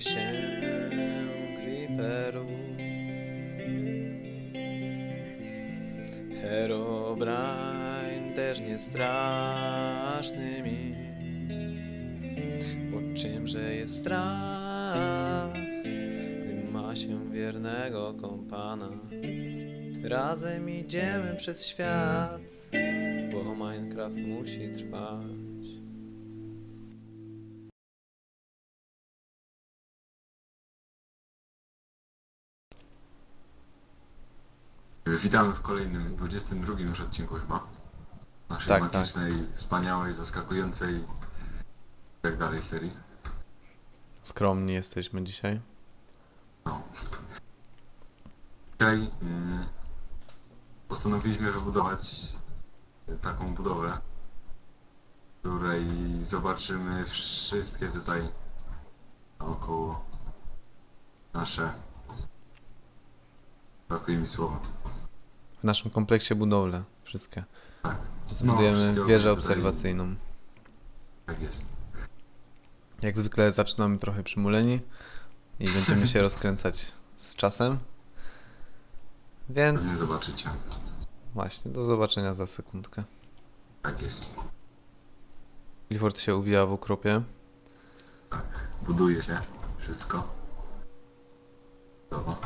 Się creeperów Herobrine też nie straszny mi. Bo czymże jest strach Gdy ma się wiernego kompana? Razem idziemy przez świat Bo Minecraft musi trwać Witamy w kolejnym, 22 już odcinku chyba. Naszej Tak, tak. magicznej, wspaniałej, zaskakującej i tak dalej serii. Skromni jesteśmy dzisiaj. No. Dzisiaj mm, postanowiliśmy wybudować taką budowlę, w której zobaczymy wszystkie tutaj naokoło nasze brakuje mi słowa. W naszym kompleksie budowle wszystkie. Tak. Zbudujemy wszystkie wieżę tutaj- obserwacyjną. Tak jest. Jak zwykle zaczynamy trochę przymuleni i będziemy się rozkręcać z czasem. Więc Pewnie zobaczycie. właśnie, do zobaczenia za sekundkę. Tak jest. Clifford się uwija w ukropie. Buduje się wszystko. Dobra.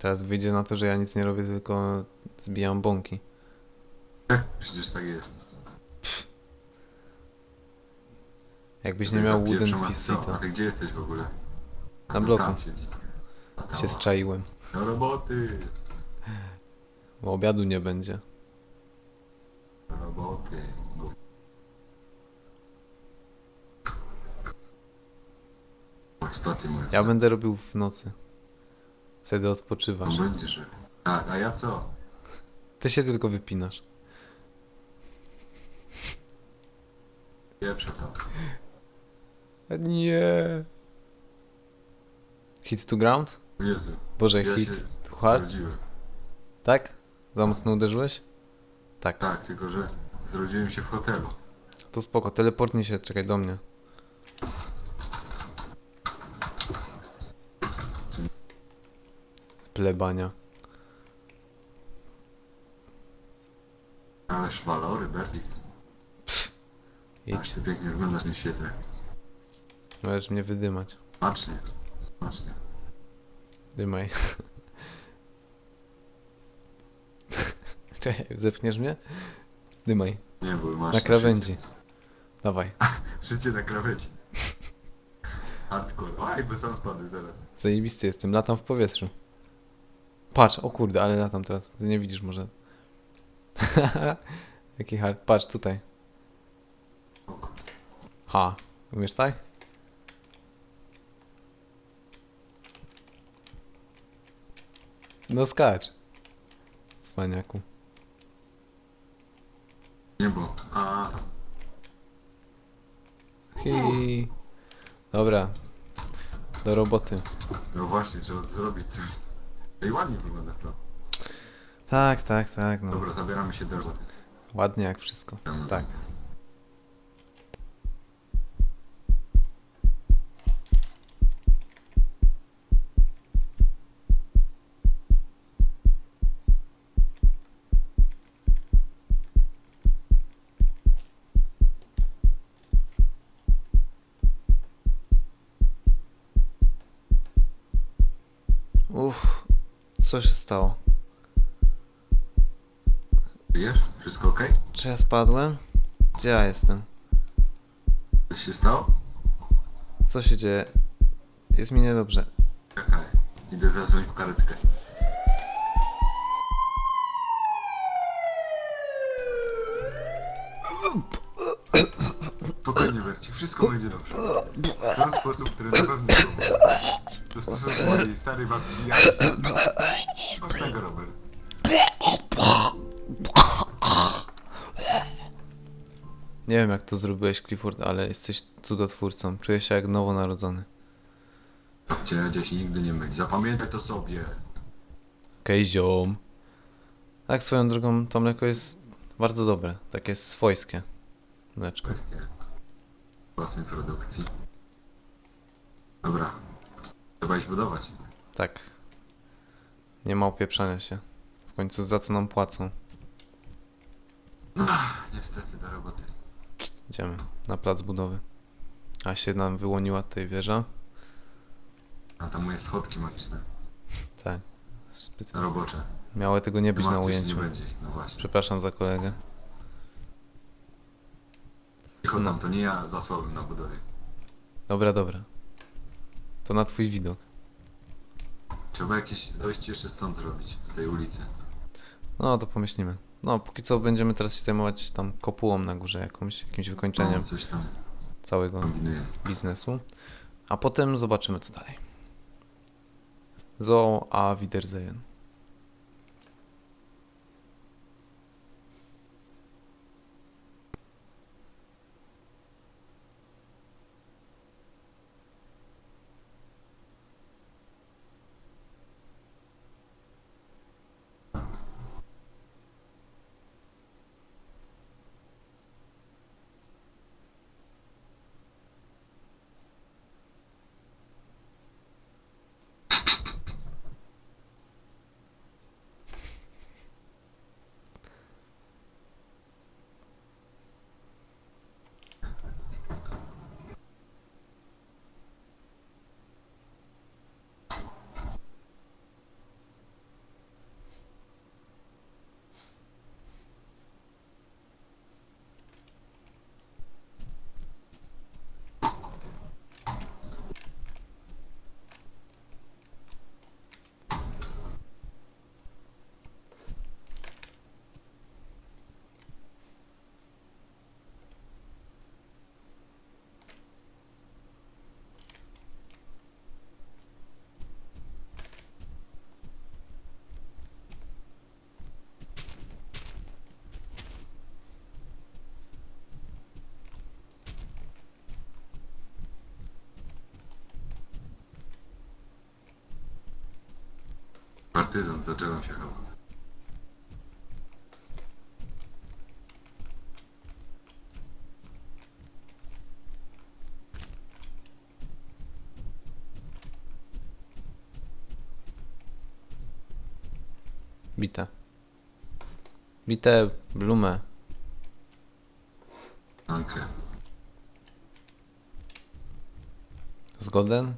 Teraz wyjdzie na to, że ja nic nie robię, tylko zbijam bąki. Tak, przecież tak jest. Jakbyś nie miał wooden PC, to A ty gdzie jesteś w ogóle? A, Na no bloku. Tam siedzi. A tam, się zczaiłem. Do roboty! Bo obiadu nie będzie. Do roboty. Moją. Ja będę robił w nocy. Wtedy No odpoczywasz. będzie, że... Tak, a ja co? Ty się tylko wypinasz. Pieprze to. Nie. Hit to ground? Jezu. Boże, Ja hit się to hard? Zrodziłem. Tak? Za mocno uderzyłeś? Tak. Tak, tylko że zrodziłem się w hotelu. To spoko, teleportnij się, czekaj do mnie. Plebania. Ależ walory, Berdik. Tak, Idź, ty pięknie wyglądasz tym świetle. możesz mnie wydymać. Smacznie. Smacznie. Dymaj. Czekaj, zepchniesz mnie? Dymaj. Nie, bo masz... Na krawędzi. Dawaj. Życie na krawędzi. Hardcore. Oj, bo sam spadł zaraz. Zajebisty jestem, latam w powietrzu. Patrz, o kurde, ale latam teraz. Ty nie widzisz może. Jaki hard. Patrz tutaj. Ha. Umiesz tak? No skacz. Cwaniaku. Nie bo. A, tam. Hi. Dobra. Do roboty. No właśnie, trzeba zrobić coś. Ej, ładnie wygląda to. Tak, tak, tak. No. Dobra, zabieramy się do roboty. Ładnie jak wszystko. Tam- Tak. Uff, stało? Wiesz? Wszystko ok? Czy ja spadłem? Gdzie ja jestem? Coś się stało? Co się dzieje? Jest mi niedobrze. Czekaj. Idę zadzwonić po karetkę. Spokojnie, Berci, wszystko będzie dobrze. To sposób, który na pewno nie To babci Robert. Nie wiem jak to zrobiłeś, Clifford, ale jesteś cudotwórcą. Czuję się jak nowonarodzony. Babcia dzieci nigdy nie myli. Zapamiętaj to sobie. Okej, ziom. Tak, swoją drogą, to mleko jest bardzo dobre. Takie swojskie mleczko. Kwestie własnej produkcji. Dobra. Trzeba iść budować. Tak. Nie ma opieprzania się. W końcu za co nam płacą? Niestety do roboty. Idziemy na plac budowy. A się nam wyłoniła tutaj wieża. A tam moje schodki magiczne. Tak. Specjalnie. Robocze. Miało tego nie być na się, ujęciu. Nie będzie. No właśnie. Przepraszam za kolegę. Cicho No. tam, to nie ja zasłabym na budowie. Dobra, dobra. To na twój widok. Trzeba jakieś dojście jeszcze stąd zrobić, z tej ulicy. No to pomyślimy. No, póki co będziemy teraz się zajmować tam kopułą na górze jakąś, jakimś wykończeniem No, coś tam całego kombinuję. biznesu. A potem zobaczymy co dalej. So, a Wiedersehen. Partyzant, zacząłem się chyba. Bite. Bite blumę. Zgoden?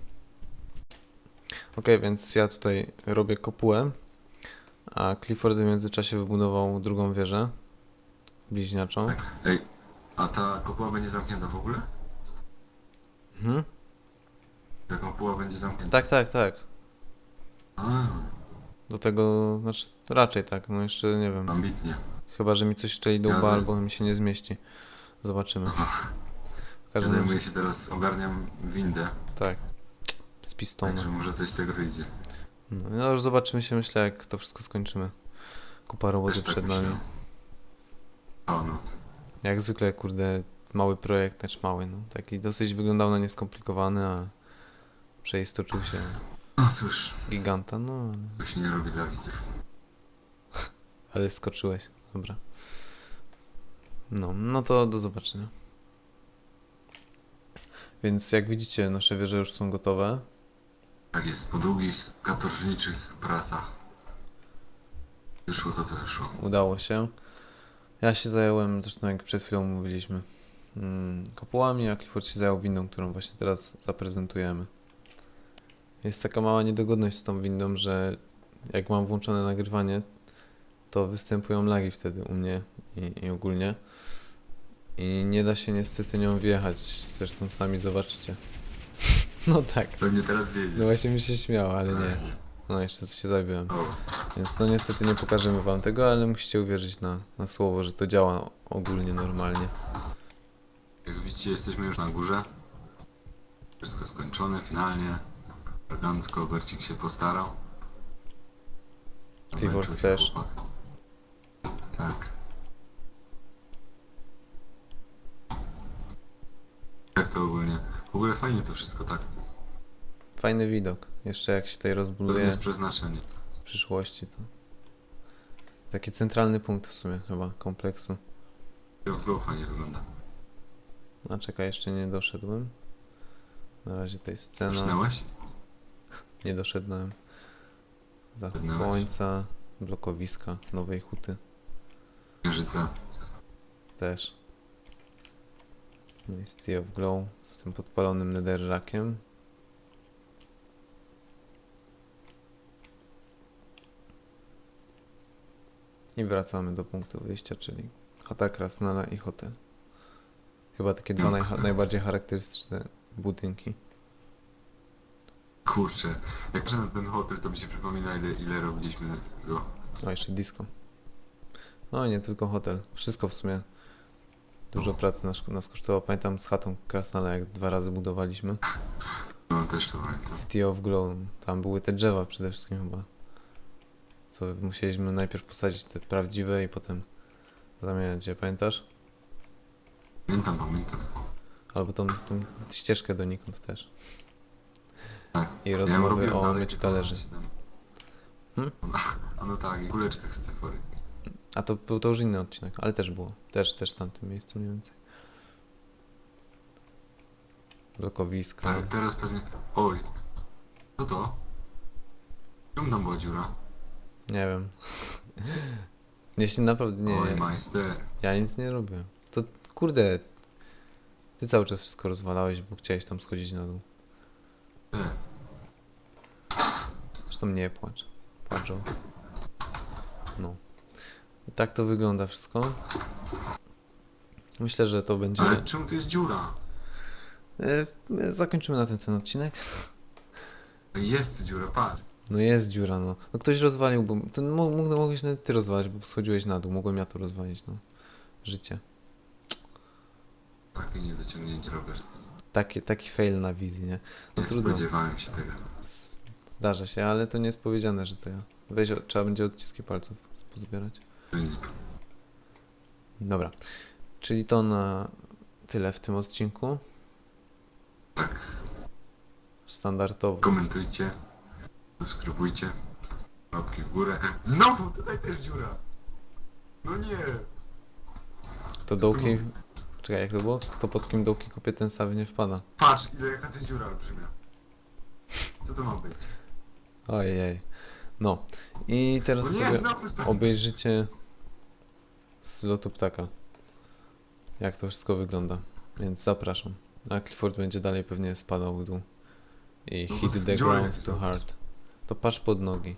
Okej, więc ja tutaj robię kopułę, a Clifford w międzyczasie wybudował drugą wieżę bliźniaczą. Tak. Ej, a ta kopuła będzie zamknięta w ogóle? Mhm. Ta kopuła będzie zamknięta. Tak, tak, tak. A, Do tego, znaczy raczej tak, no jeszcze nie wiem. ambitnie. Chyba, że mi coś szczeli do Ja łba albo mi się nie zmieści. Zobaczymy. W Ja każdym razie, zajmuję się teraz, ogarniam windę, tak. Z pistonu. także może coś z tego wyjdzie. No, no już zobaczymy się, myślę, jak to wszystko skończymy. Kupa roboty Też tak przed myślę. nami. O, noc. Jak zwykle, kurde, mały projekt, znaczy mały, no. Taki dosyć wyglądał na nieskomplikowany, a przeistoczył się No cóż, giganta, no. to się nie robi dla widzów. Ale skoczyłeś, dobra. No, no to do zobaczenia. Więc jak widzicie, nasze wieże już są gotowe. Tak jest, po długich, katorżniczych pracach wyszło to, co wyszło. Udało się. Ja się zająłem, zresztą jak przed chwilą mówiliśmy, mm, kopułami, a Clifford się zajął windą, którą właśnie teraz zaprezentujemy. Jest taka mała niedogodność z tą windą, że jak mam włączone nagrywanie, to występują lagi wtedy u mnie i, i ogólnie. I nie da się niestety nią wjechać, zresztą sami zobaczycie. No tak, Pewnie teraz wiedzieć. no właśnie mi się śmiało, ale nie. No jeszcze się zabiłem. O, Więc no niestety nie pokażemy wam tego, ale musicie uwierzyć na, na słowo, że to działa ogólnie normalnie. jak widzicie, jesteśmy już na górze. Wszystko skończone, finalnie. Elegancko, Bercik się postarał. Zamęczył się też. chłopak. Tak. Jak to ogólnie? W ogóle fajnie to wszystko, tak? Fajny widok. Jeszcze jak się tutaj rozbuduje jest przeznaczenie. w przyszłości, to taki centralny punkt w sumie chyba kompleksu. To w ogóle fajnie wygląda. A czekaj, jeszcze nie doszedłem. Na razie tutaj scena. Przynęłeś? Nie doszedłem. Zachód słońca, blokowiska, nowej huty Księżyca. też. No i of Glow z tym podpalonym netherrackiem. I wracamy do punktu wyjścia, czyli chata Krasnala i hotel. Chyba takie dwa najbardziej charakterystyczne budynki. Kurczę, jak na ten hotel, to mi się przypomina, ile, ile robiliśmy go. O, jeszcze disco. No, nie tylko hotel. Wszystko w sumie. Dużo pracy nas, nas kosztowało. Pamiętam z chatą Krasnala, jak dwa razy budowaliśmy. No też to pamiętam. City of Glow. Tam były te drzewa przede wszystkim chyba. Co musieliśmy najpierw posadzić te prawdziwe i potem zamieniać je, pamiętasz? Pamiętam, pamiętam. Albo tą, tą ścieżkę donikąd też. Tak. I Ja rozmowy robiłem o myciu talerzy. Hmm? A no tak, i kuleczkach z cyfory. A to był to już inny odcinek, ale też było. Też, też w tamtym miejscu mniej więcej. Blokowiska. Tak, teraz pewnie... Oj. Co to? Czemu tam była dziura? Nie wiem. Jeśli naprawdę nie. Oj, majster. Ja nic nie robię. To kurde. Ty cały czas wszystko rozwalałeś, bo chciałeś tam schodzić na dół. E, Zresztą nie płacz. Płaczą. No. I tak to wygląda wszystko. Myślę, że to będzie. Ale czemu to jest dziura? E, my zakończymy na tym ten odcinek. Jest tu dziura, patrz. No jest dziura, no. No ktoś rozwalił, bo. To mógł, mogłeś nawet ty rozwalić, bo schodziłeś na dół. Mogłem ja to rozwalić, no. Życie. Takie niedociągnięcie, Robert. Taki, taki fail na wizji, nie? No Nie trudno. spodziewałem się tego. Zdarza się, ale to nie jest powiedziane, że to ja. Weź, trzeba będzie odciski palców pozbierać. Wynik. Dobra. Czyli to na tyle w tym odcinku. Tak. Standardowo. Komentujcie. Subskrybujcie. Łapki w górę. Znowu! Tutaj też dziura! No nie! To dołki. Czekaj, jak to było? Kto pod kim dołki kopie, ten sawy nie wpada. Patrz, ile jaka to jest dziura olbrzymia. Co to ma być? Ojej. No. I No teraz nie, sobie obejrzycie z lotu ptaka. Jak to wszystko wygląda. Więc zapraszam. A Clifford będzie dalej pewnie spadał w dół. I No hit the ground too to. hard. To patrz pod nogi.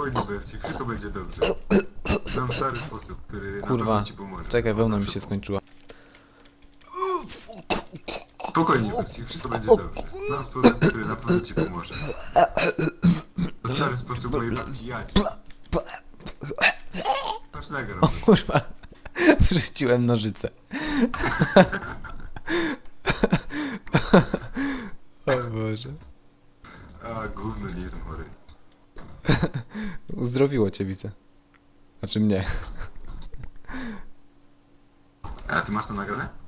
Spokojnie, Bercik, wszystko będzie dobrze. Znam stary sposób, który na Kurwa. pewno ci pomoże. Czekaj, wełna mi się skończyła. Spokojnie, Bercik, wszystko będzie dobrze. Znam sposób, który na pewno ci pomoże. To stary sposób mojej babci Jadzi. Patrz na grę, Kurwa. Wrzuciłem nożyce. o Boże. A, gówno, nie jestem chory. Uzdrowiło cię, widzę. Znaczy mnie. A ty masz to nagrane?